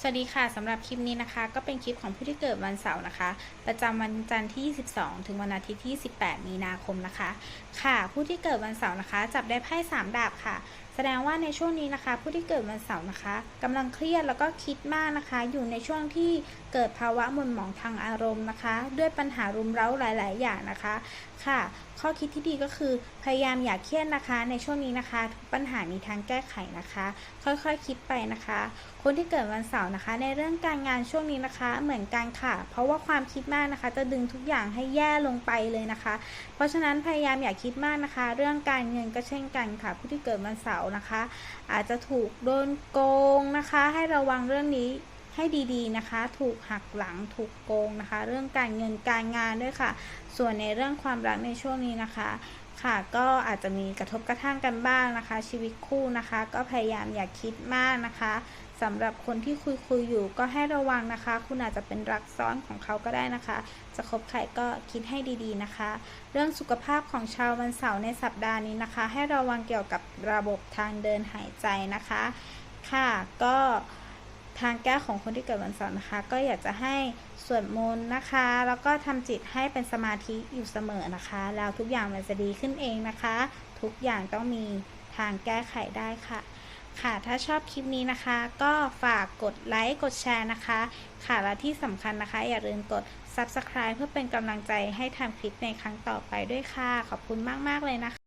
สวัสดีค่ะสำหรับคลิปนี้นะคะ ก็เป็นคลิปของผู้ที่เกิดวันเสาร์นะคะ ประจำวันจันทร์ที่ 22 ถึงวันอาทิตย์ที่ 18 มีนาคมนะคะ ค่ะ ผู้ที่เกิดวันเสาร์นะคะ จับได้ไพ่3ดาบค่ะ แสดงว่าในช่วงนี้นะคะ ผู้ที่เกิดวันเสาร์นะคะกำลังเครียดแล้วก็คิดมากนะคะ อยู่ในช่วงที่เกิดภาวะหม่นหมองทางอารมณ์นะคะ ด้วยปัญหารุมเร้าหลาย ๆ อย่างนะคะค่ะ ข้อคิดที่ดีก็คือพยายามอย่าเครียดนะคะ ในช่วงนี้นะคะทุกปัญหามีทางแก้ไขนะคะ ค่อยๆคคิดไปนะคะ คนที่เกิดวันเสาร์นะคะ ในเรื่องการงานช่วงนี้นะคะ เหมือนกันค่ะ เพราะว่าความคิดมากนะคะ จะดึงทุกอย่างให้แย่ลงไปเลยนะคะ เพราะฉะนั้นพยายามอย่าคิดมากนะคะ เรื่องการเงินก็เช่นกันค่ะ ผู้ที่เกิดวันเสาร์นะคะ อาจจะถูกโดนโกงนะคะ ให้ระวังเรื่องนี้ให้ดีๆนะคะ ถูกหักหลังถูกโกงนะคะ เรื่องการเงินการงานด้วยค่ะ ส่วนในเรื่องความรักในช่วงนี้นะคะ ค่ะก็อาจจะมีกระทบกระทั่งกันบ้างนะคะ ชีวิตคู่นะคะ ก็พยายามอย่าคิดมากนะคะสำหรับคนที่คุยคุยอยู่ก็ให้ระวังนะคะ คุณอาจจะเป็นรักซ้อนของเขาก็ได้นะคะ จะคบใครก็คิดให้ดีๆนะคะ เรื่องสุขภาพของชาววันเสาร์ในสัปดาห์นี้นะคะ ให้ระวังเกี่ยวกับระบบทางเดินหายใจนะคะ ค่ะก็ ทางแก้ของคนที่เกิดวันเสาร์นะคะ ก็อยากจะให้สวดมนต์นะคะ แล้วก็ทำจิตให้เป็นสมาธิอยู่เสมอนะคะ แล้วทุกอย่างมันจะดีขึ้นเองนะคะ ทุกอย่างต้องมีทางแก้ไขได้ค่ะ ค่ะถ้าชอบคลิปนี้นะคะ ก็ฝากกดไลค์กดแชร์นะคะ ค่ะและที่สำคัญนะคะ อย่าลืมกด Subscribe เพื่อเป็นกำลังใจให้ทำคลิปในครั้งต่อไปด้วยค่ะ ขอบคุณมาก ๆ เลยนะคะ